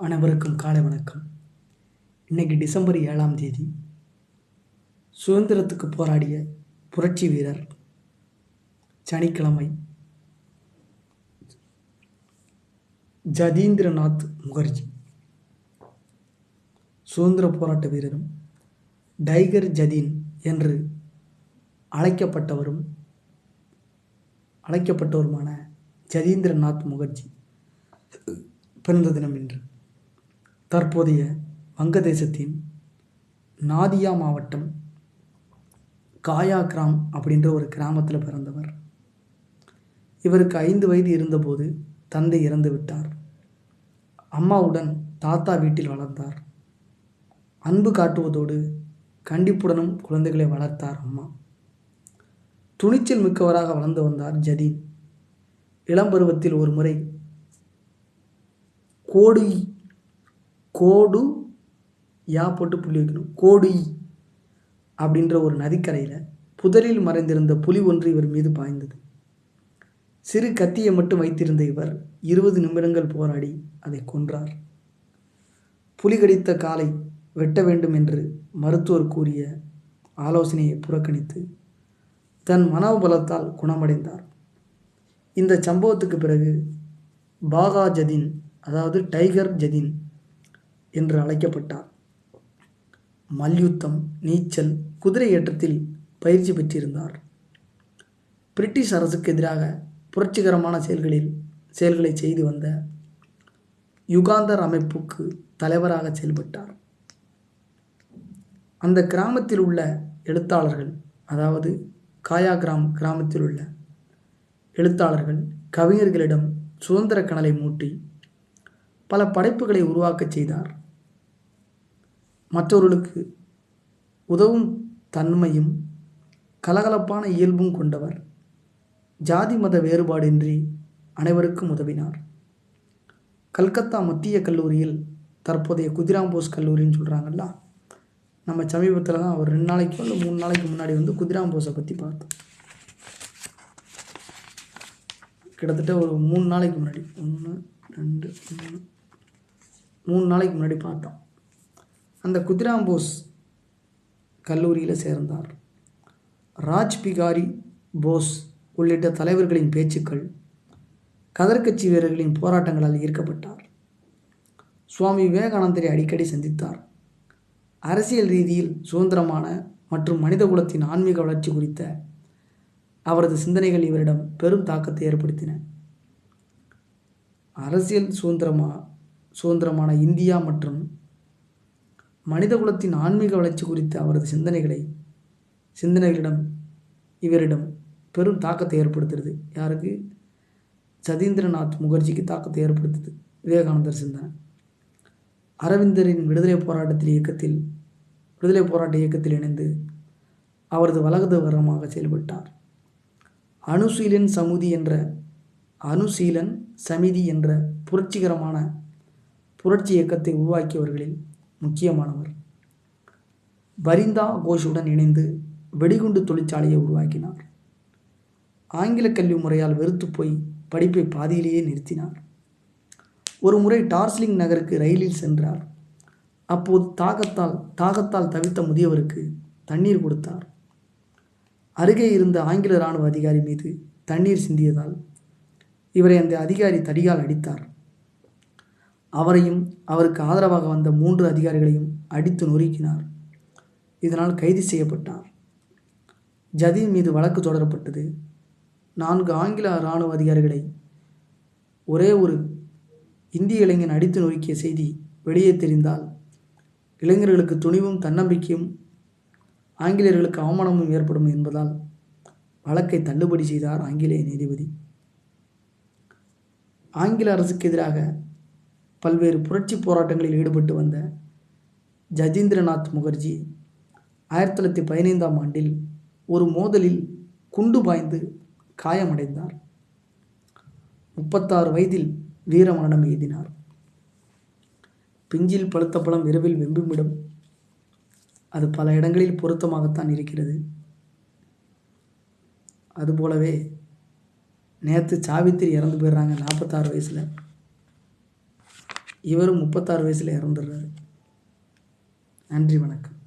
அனைவருக்கும் காலை வணக்கம். இன்னைக்கு டிசம்பர் ஏழாம் தேதி சுதந்திரத்துக்கு போராடிய புரட்சி வீரர் சனிக்கிழமை ஜதீந்திரநாத் முகர்ஜி. சுதந்திர போராட்ட வீரரும் டைகர் ஜதீன் என்று அழைக்கப்பட்டவரும் அழைக்கப்பட்டவருமான ஜதீந்திரநாத் முகர்ஜி பிறந்த தினம் இன்று. தற்போதைய வங்கதேசத்தின் நாதியா மாவட்டம் காயா கிராம் அப்படின்ற ஒரு கிராமத்தில் பிறந்தவர். இவருக்கு ஐந்து வயது இருந்தபோது தந்தை இறந்து விட்டார். அம்மாவுடன் தாத்தா வீட்டில் வளர்ந்தார். அன்பு காட்டுவதோடு கண்டிப்புடனும் குழந்தைகளை வளர்த்தார் அம்மா. துணிச்சல் மிக்கவராக வளர்ந்து வந்தார் ஜதீன் இளம்பருவத்தில் ஒரு முறை கோடி கோடு யா போட்டு புள்ளி வைக்கணும். கோடு அப்படின்ற ஒரு நதிக்கரையில் புதரில் மறைந்திருந்த புலி ஒன்று இவர் மீது பாய்ந்தது. சிறு கத்தியை மட்டும் வைத்திருந்த இவர் இருபது நிமிடங்கள் போராடி அதை கொன்றார். புலி கடித்த காலை வெட்ட வேண்டும் என்று மருத்துவர் கூறிய ஆலோசனையை புறக்கணித்து தன் மனோபலத்தால் குணமடைந்தார். இந்த சம்பவத்துக்கு பிறகு பாகா ஜதின் அதாவது டைகர் ஜதின் என்று அழைக்கப்பட்டார். மல்யுத்தம் நீச்சல் குதிரை ஏற்றத்தில் பயிற்சி பெற்றிருந்தார். பிரிட்டிஷ் அரசுக்கு எதிராக புரட்சிகரமான செயல்களில் செயல்களை செய்து வந்த யுகாந்தர் அமைப்புக்கு தலைவராக செயல்பட்டார். அந்த கிராமத்தில் உள்ள எழுத்தாளர்கள் அதாவது காயா கிராம் கிராமத்தில் உள்ள எழுத்தாளர்கள் கவிஞர்களிடம் சுதந்திர கணலை மூட்டி பல படைப்புகளை உருவாக்கச் செய்தார். மற்றவர்களுக்கு உதவும் தன்மையும் கலகலப்பான இயல்பும் கொண்டவர். ஜாதி மத வேறுபாடின்றி அனைவருக்கும் உதவினார். கல்கத்தா மத்திய கல்லூரியில் தற்போதைய குதிராம்போஸ் கல்லூரின்னு சொல்கிறாங்கல்ல நம்ம சமீபத்தில் தான் ஒரு ரெண்டு நாளைக்கோ இல்லை மூணு நாளைக்கு முன்னாடி வந்து குதிராம்போஸை பற்றி பார்த்தோம். கிட்டத்தட்ட ஒரு மூணு நாளைக்கு முன்னாடி ஒன்று ரெண்டு மூணு மூணு நாளைக்கு முன்னாடி பார்த்தோம். அந்த குதிராம்போஸ் கல்லூரியில் சேர்ந்தார். ராஜ்பிகாரி போஸ் உள்ளிட்ட தலைவர்களின் பேச்சுக்கள் கதர்கட்சி வீரர்களின் போராட்டங்களால் ஈர்க்கப்பட்டார். சுவாமி விவேகானந்தரை அடிக்கடி சந்தித்தார். அரசியல் ரீதியில் சுதந்திரமான மற்றும் மனிதகுலத்தின் ஆன்மீக வளர்ச்சி குறித்த அவரது சிந்தனைகள் இவரிடம் பெரும் தாக்கத்தை ஏற்படுத்தின. அரசியல் சுதந்திரமா சுதந்திரமான இந்தியா மற்றும் மனிதகுலத்தின் ஆன்மீக வளர்ச்சி குறித்த அவரது சிந்தனைகளை சிந்தனைகளிடம் இவரிடம் பெரும் தாக்கத்தை ஏற்படுத்துறது யாருக்கு? சதீந்திரநாத் முகர்ஜிக்கு தாக்கத்தை ஏற்படுத்துது. விவேகானந்தர் சிந்தனை. அரவிந்தரின் விடுதலை போராட்டத்தில் இயக்கத்தில் விடுதலை போராட்ட இயக்கத்தில் இணைந்து அவரது வலதுகரமாக செயல்பட்டார். அணுசீலன் சமுதி என்ற அணுசீலன் சமிதி என்ற புரட்சிகரமான புரட்சி இயக்கத்தை உருவாக்கியவர்களில் முக்கியமானவர். பரிந்தா கோஷுடன் இணைந்து வெடிகுண்டு தொழிற்சாலையை உருவாக்கினார். ஆங்கில கல்வி முறையால் வெறுத்து போய் படிப்பை பாதியிலேயே நிறுத்தினார். ஒரு முறை டார்ஸ்லிங் நகருக்கு ரயிலில் சென்றார். அப்போது தாகத்தால் தாகத்தால் தவித்த முதியவருக்கு தண்ணீர் கொடுத்தார். அருகே இருந்த ஆங்கில இராணுவ அதிகாரி மீது தண்ணீர் சிந்தியதால் இவரை அந்த அதிகாரி தடியால் அடித்தார். அவரையும் அவருக்கு ஆதரவாக வந்த மூன்று அதிகாரிகளையும் அடித்து நொறுக்கினார். இதனால் கைது செய்யப்பட்டார். ஜதீன் மீது வழக்கு தொடரப்பட்டது. நான்கு ஆங்கில இராணுவ அதிகாரிகளை ஒரே ஒரு இந்திய இளைஞன் அடித்து நொறுக்கிய செய்தி வெளியே தெரிந்தால் இளைஞர்களுக்கு துணிவும் தன்னம்பிக்கையும் ஆங்கிலேயர்களுக்கு அவமானமும் ஏற்படும் என்பதால் வழக்கை தள்ளுபடி செய்தார் ஆங்கிலேய நீதிபதி. ஆங்கில அரசுக்கு எதிராக பல்வேறு புரட்சி போராட்டங்களில் ஈடுபட்டு வந்த ஜதீந்திரநாத் முகர்ஜி ஆயிரத்தி தொள்ளாயிரத்தி பதினைந்தாம் ஆண்டில் ஒரு மோதலில் குண்டு பாய்ந்து காயமடைந்தார். முப்பத்தாறு வயதில் வீரமரணம் எய்தினார். பிஞ்சில் பழுத்த பழம் இரவில் வெம்புமிடம். அது பல இடங்களில் பொருத்தமாகத்தான் இருக்கிறது. அதுபோலவே நேற்று சாவித்திரி இறந்து போயிடுறாங்க நாற்பத்தாறு வயசில். இவரும் முப்பத்தாறு வயசில் இறந்துடுறாரு. நன்றி வணக்கம்.